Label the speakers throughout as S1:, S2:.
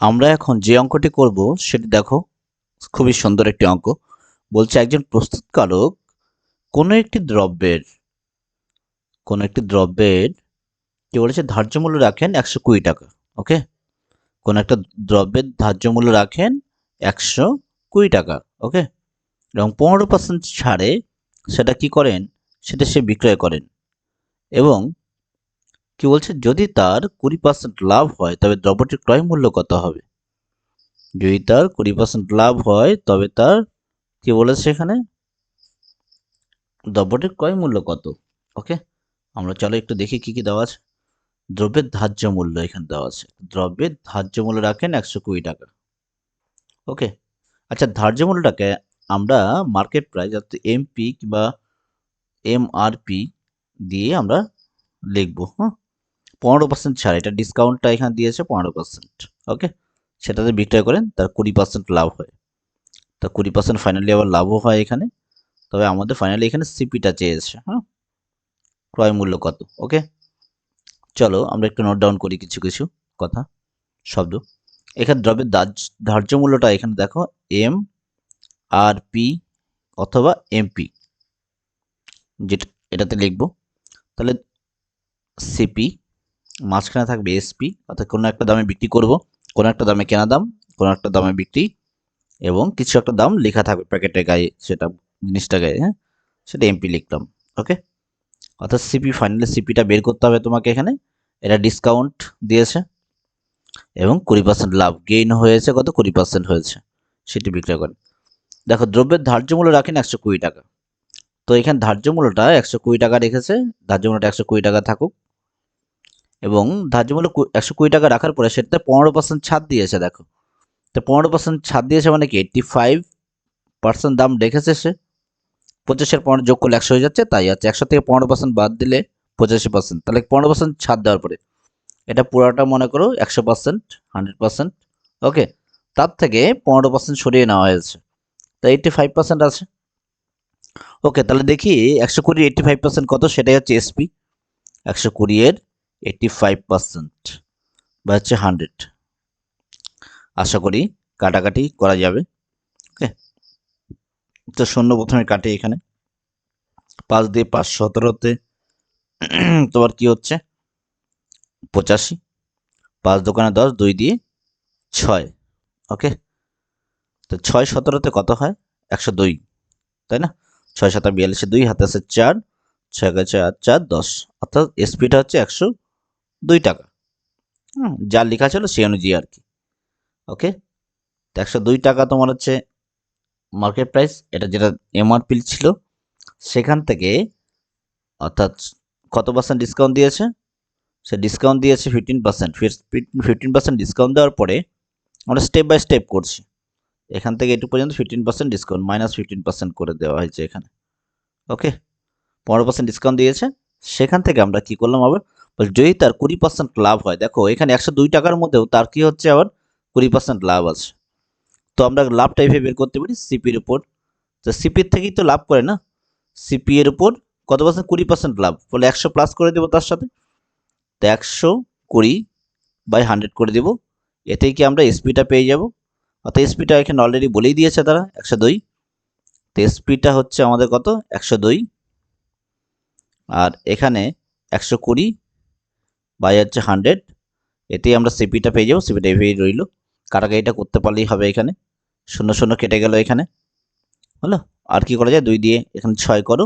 S1: আমরা এখন যে অঙ্কটি করব সেটি দেখো, খুবই সুন্দর একটি অঙ্ক। বলছে একজন প্রস্তুতকারক কোনো একটি দ্রব্যের, কোনো একটি দ্রব্যের, কি বলেছে, ধার্য মূল্য রাখেন একশো কুড়ি টাকা, ওকে? কোনো একটা দ্রব্যের ধার্য মূল্য রাখেন একশো কুড়ি টাকা, ওকে? এবং পনেরো পার্সেন্ট ছাড়ে সেটা কি করেন? সেটা সে বিক্রয় করেন। এবং কি বলছে? যদি তার কুড়ি পার্সেন্ট লাভ হয়, তবে দ্রব্যটির ক্রয় মূল্য কত হবে? যদি তার কুড়ি পার্সেন্ট লাভ হয়, তবে তার কি বলেছে এখানে? দ্রব্যটির ক্রয় মূল্য কত? ওকে আমরা চলো একটু দেখি কি কি দেওয়া আছে। দ্রব্যের ধার্য মূল্য এখানে দেওয়া আছে। দ্রব্যের ধার্য মূল্য রাখেন একশো কুড়ি টাকা। ওকে আচ্ছা ধার্য মূল্যটাকে আমরা মার্কেট প্রাইস অর্থাৎ এমপি কিংবা এমআরপি দিয়ে আমরা লিখব হ্যাঁ পনেরো পার্সেন্ট ছাড়, এটা ডিসকাউন্টটা এখানে দিয়েছে পনেরো পার্সেন্ট ওকে সেটাতে বিক্রয় করেন, তার কুড়ি পার্সেন্ট লাভ হয়। তা কুড়ি পার্সেন্ট ফাইনালি আবার লাভও হয় এখানে, তবে আমাদের ফাইনালি এখানে সিপিটা চেয়েছে হ্যাঁ? ক্রয় মূল্য কত ওকে চলো আমরা একটু নোট ডাউন করি কিছু কিছু কথা, শব্দ। এখানে দ্রব্যের ধার্য মূল্যটা এখানে দেখো এম আর পি অথবা এমপি যেটা, এটাতে লিখব। তাহলে সিপি মাঝখানে থাকবে এসপি অর্থাৎ কোনো একটা দামে বিক্রি করব, কোনো একটা দামে কেনা দাম, কোনো একটা দামে বিক্রি, এবং কিছু একটা দাম লেখা থাকবে প্যাকেটের গায়ে সেটা, জিনিসটা গায়ে হ্যাঁ? সেটা এমপি লিখলাম ওকে অর্থাৎ সিপি ফাইনালি সিপিটা বের করতে হবে তোমাকে এখানে, এটা ডিসকাউন্ট দিয়েছে, এবং কুড়ি পার্সেন্ট লাভ গেইন হয়েছে কত? কুড়ি পার্সেন্ট হয়েছে, সেটি বিক্রয় করেন। দেখো, দ্রব্যের ধার্য মূল্য রাখেন একশো কুড়ি টাকা। তো এখানে ধার্য মূল্যটা একশো কুড়ি টাকা রেখেছে, ধার্য মূল্যটা একশো কুড়ি টাকা থাকুক এবং ধার্য মূল্য একশো কুড়ি টাকা রাখার পরে সেটাতে পনেরো পার্সেন্ট ছাড় দিয়েছে, দেখো। তো পনেরো পার্সেন্ট ছাড় দিয়েছে মানে কি? এইট্টি ফাইভ পার্সেন্ট দাম রেখেছে সে। পঁচাশের পনেরো যোগ করলে একশো হয়ে যাচ্ছে, তাই আছে। একশো থেকে পনেরো পার্সেন্ট বাদ দিলে পঁচাশি পার্সেন্ট তাহলে পনেরো পার্সেন্ট ছাড় দেওয়ার পরে এটা পুরোটা মনে করো একশো পার্সেন্ট হান্ড্রেড পার্সেন্ট ওকে তার থেকে পনেরো পার্সেন্ট সরিয়ে নেওয়া হয়েছে। তো এইট্টি ফাইভ পার্সেন্ট আছে। ওকে তাহলে দেখি একশো কুড়ি এইট্টি ফাইভ পার্সেন্ট কত? সেটাই হচ্ছে এসপি একশো কুড়ি এর এইট্টি ফাইভ পার্সেন্ট বা হচ্ছে হান্ড্রেড আশা করি কাটাকাটি করা যাবে ওকে তো শূন্য প্রথমে কাটে এখানে। পাঁচ দিয়ে পাঁচ সতেরোতে তোমার কি হচ্ছে? পঁচাশি। পাঁচ দোকানে দশ, দুই দিয়ে ছয় ওকে তো ছয় সতেরোতে কত হয়? একশো দুই, তাই না? ছয় সাতা বিয়াল্লিশে দুই, হাতে আছে চার, ছয় কাছে চার চার দশ। অর্থাৎ এসপিটা হচ্ছে একশো দুই টাকা। হুম। যা লেখা ছিল সেই অনুযায়ী আর কি। ওকে? তো একশো দুই টাকা তোমার হচ্ছে মার্কেট প্রাইস এটা যেটা এমআরপি ছিল সেখান থেকে অর্থাৎ কত পার্সেন্ট ডিসকাউন্ট দিয়েছে? সে ডিসকাউন্ট দিয়েছে fifteen percent fifteen percent discount দেওয়ার পরে আমরা স্টেপ বাই স্টেপ করছি। এখান থেকে এটু পর্যন্ত fifteen percent discount minus fifteen percent করে দেওয়া হয়েছে এখানে। ওকে? পনেরো পার্সেন্ট ডিসকাউন্ট দিয়েছে। সেখান থেকে আমরা কি করলাম আবার? যদি তার কুড়ি পার্সেন্ট লাভ হয়, দেখো এখানে একশো দুই টাকার মধ্যেও তার কি হচ্ছে আবার? কুড়ি পার্সেন্ট লাভ আছে। তো আমরা লাভ টাইপে বের করতে পারি সিপির উপর। তো সিপির থেকেই তো লাভ করে না? সিপি এর উপর কত পার্সেন্ট কুড়ি পার্সেন্ট লাভ। বলে একশো প্লাস করে দেবো তার সাথে। তো একশো কুড়ি বাই হান্ড্রেড করে দেবো। এতেই কি আমরা এসপিটা পেয়ে যাব? অর্থাৎ এসপিটা এখানে অলরেডি বলেই দিয়েছে তারা একশো দুই। তো এসপিটা হচ্ছে আমাদের কত? একশো দুই। আর এখানে একশো কুড়ি বাই হচ্ছে হান্ড্রেড এতেই আমরা সিপিটা পেয়ে যাব সিপিটা এভাবেই রইল। কাটাকাটিটা করতে পারলেই হবে এখানে। শূন্য শূন্য কেটে গেল এখানে। হলো? আর কি করা যায়? দুই দিয়ে এখানে ছয় করো।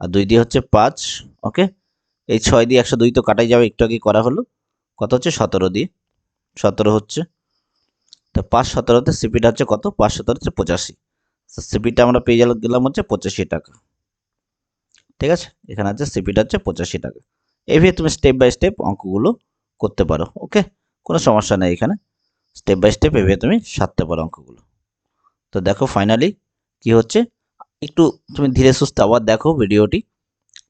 S1: আর দুই দিয়ে হচ্ছে পাঁচ ওকে এই ছয় দিয়ে একশো দুই তো কাটাই যাবে, একটু আগে করা হলো। কত হচ্ছে? সতেরো দিয়ে। সতেরো হচ্ছে। তো পাঁচ সতেরোতে সিপিটা হচ্ছে কত? পাঁচ সতেরো হচ্ছে পঁচাশি। সিপিটা আমরা পেয়ে গেল গেলাম হচ্ছে পঁচাশি টাকা। ঠিক আছে? এখানে আছে সিপিটা হচ্ছে পঁচাশি টাকা। এইভাবে তুমি স্টেপ বাই স্টেপ অঙ্কগুলো করতে পারো ওকে কোনো সমস্যা নেই এখানে। স্টেপ বাই স্টেপ এভাবে তুমি সারতে পারো অঙ্কগুলো। তো দেখো ফাইনালি কি হচ্ছে? একটু তুমি ধীরে সুস্থে আবার দেখো ভিডিওটি,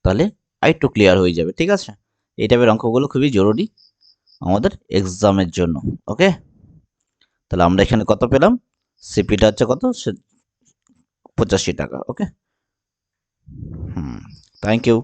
S1: তাহলে আরেকটু ক্লিয়ার হয়ে যাবে, ঠিক আছে? এই টাইপের অঙ্কগুলো খুবই জরুরি আমাদের এক্সামের জন্য ওকে তাহলে আমরা এখানে কত পেলাম? সিপিটা হচ্ছে কত? পঁচাশি টাকা ওকে হুম থ্যাংক ইউ